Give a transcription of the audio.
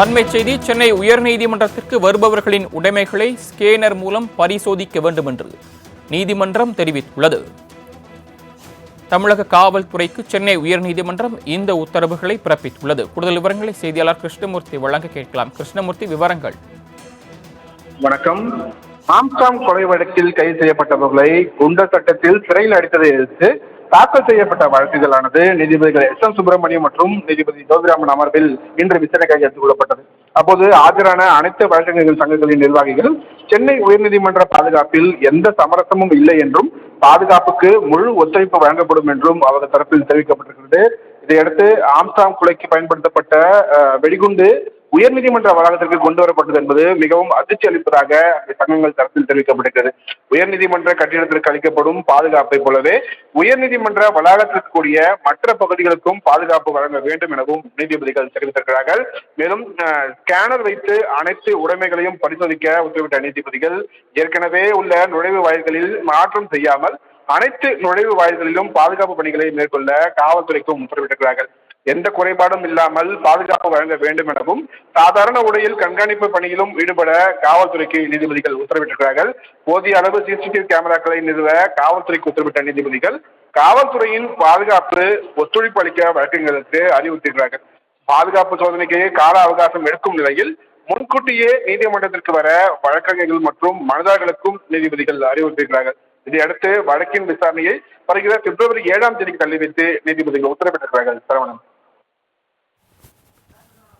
அண்மை செய்தி சென்னை உயர்நீதிமன்றத்திற்கு வருபவர்களின் உடைமைகளை ஸ்கேனர் மூலம் பரிசோதிக்க வேண்டும் என்று நீதிமன்றம் தெரிவித்துள்ளது. தமிழக காவல்துறைக்கு சென்னை உயர்நீதிமன்றம் இந்த உத்தரவுகளை பிறப்பித்துள்ளது. கூடுதல் விவரங்களை செய்தியாளர் கிருஷ்ணமூர்த்தி வழங்க கேட்கலாம். கிருஷ்ணமூர்த்தி விவரங்கள். வணக்கம். ஆம்ஸ்டாங் கொலை வழக்கில் கைது செய்யப்பட்டவர்களை குண்டர் சட்டத்தில் சிறையில் அடித்ததை எதிர்த்து தாக்கல் செய்யப்பட்ட வழக்குகளானது நீதிபதிகள் எஸ் எம் சுப்பிரமணியம் மற்றும் நீதிபதி ஜோதிராமன் அமர்வில் இன்று விசாரணைக்காக எடுத்துக் கொள்ளப்பட்டது. அப்போது ஆஜரான அனைத்து வழக்கறிஞர்கள் சங்கங்களின் நிர்வாகிகள் சென்னை உயர்நீதிமன்ற பாதுகாப்பில் எந்த சமரசமும் இல்லை என்றும் பாதுகாப்புக்கு முழு ஒத்துழைப்பு வழங்கப்படும் என்றும் அவர்கள் தரப்பில் தெரிவிக்கப்பட்டிருக்கிறது. இதையடுத்து ஆம்ஸ்டாங் கொலைக்கு பயன்படுத்தப்பட்ட வெடிகுண்டு உயர்நீதிமன்ற வளாகத்திற்கு கொண்டு வரப்பட்டது என்பது மிகவும் அதிர்ச்சி அளிப்பதாக அந்த சங்கங்கள் தரப்பில் தெரிவிக்கப்பட்டிருக்கிறது. உயர்நீதிமன்ற கட்டிடத்திற்கு அளிக்கப்படும் பாதுகாப்பை போலவே உயர்நீதிமன்ற வளாகத்திற்கு கூடிய மற்ற பகுதிகளுக்கும் பாதுகாப்பு வழங்க வேண்டும் எனவும் நீதிபதிகள் தெரிவித்திருக்கிறார்கள். மேலும் ஸ்கேனர் வைத்து அனைத்து உடைமைகளையும் பரிசோதிக்க உத்தரவிட்ட நீதிபதிகள் ஏற்கனவே உள்ள நுழைவு வாயில்களில் மாற்றம் செய்யாமல் அனைத்து நுழைவு வாயில்களிலும் பாதுகாப்பு பணிகளை மேற்கொள்ள காவல்துறைக்கும் உத்தரவிட்டிருக்கிறார்கள். எந்த குறைபாடும் இல்லாமல் பாதுகாப்பு வழங்க வேண்டும் எனவும் சாதாரண உடையில் கண்காணிப்பு பணியிலும் ஈடுபட காவல்துறைக்கு நீதிபதிகள் உத்தரவிட்டிருக்கிறார்கள். போதிய அளவு சிசிடிவி கேமராக்களை நிறுவ காவல்துறைக்கு உத்தரவிட்ட நீதிபதிகள் காவல்துறையின் பாதுகாப்பு ஒத்துழைப்பு அளிக்க வழக்கங்களுக்கு அறிவுறுத்தியிருக்கிறார்கள். பாதுகாப்பு சோதனைக்கு கால அவகாசம் எடுக்கும் நிலையில் முன்கூட்டியே நீதிமன்றத்திற்கு வர வழக்கறிஞர்கள் மற்றும் மனிதர்களுக்கும் நீதிபதிகள் அறிவுறுத்தியிருக்கிறார்கள். இதையடுத்து வழக்கின் விசாரணையை வருகிற பிப்ரவரி ஏழாம் தேதிக்கு தள்ளி வைத்து நீதிபதிகள் உத்தரவிட்டிருக்கிறார்கள். சரவணன்.